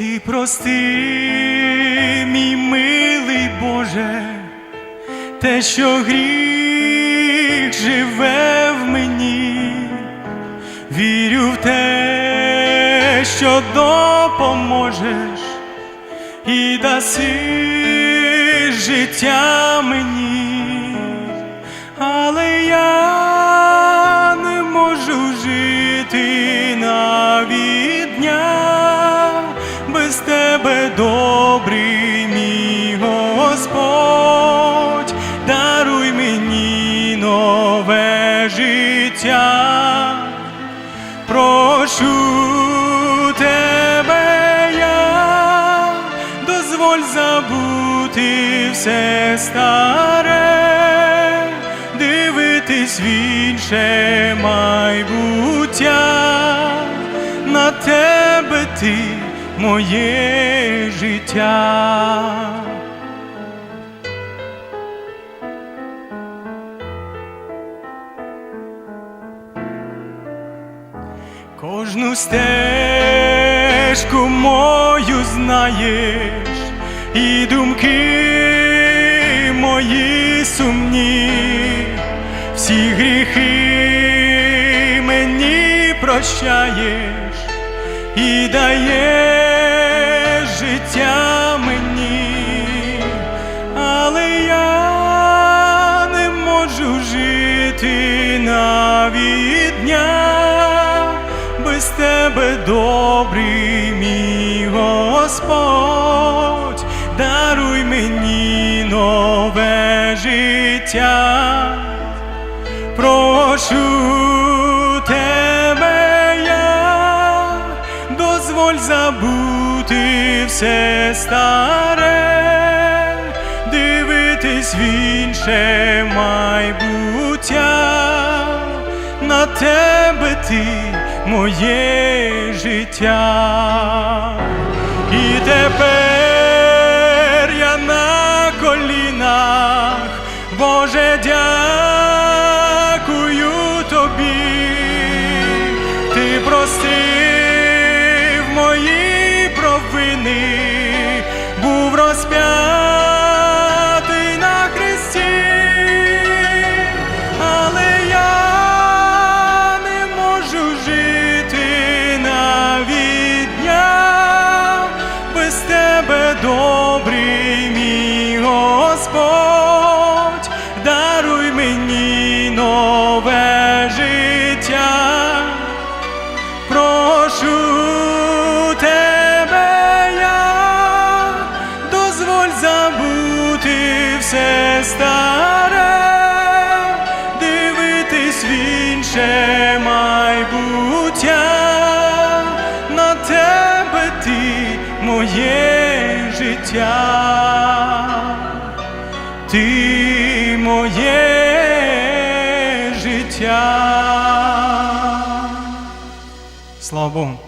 Ти прости, мій милий Боже, те, що гріх живе в мені, вірю в те, що допоможеш і даси життя мені, життя, прошу тебе я, дозволь забути все старе, дивитись в інше майбуття, на тебе ти моє життя. Кожну стежку мою знаєш, і думки мої сумні, всі гріхи мені прощаєш і даєш життя мені, без тебе, добрий мій Господь, даруй мені нове життя, прошу тебе я, дозволь забути все старе, дивитись в інше майбуття, на тебе ти моє життя. І тепер я на колінах, Боже, дякую Господь, даруй мені нове життя. Прошу тебе я, дозволь забути все старе, дивитись в інше майбуття, на тебе ти моє життя, життя. Слава Богу.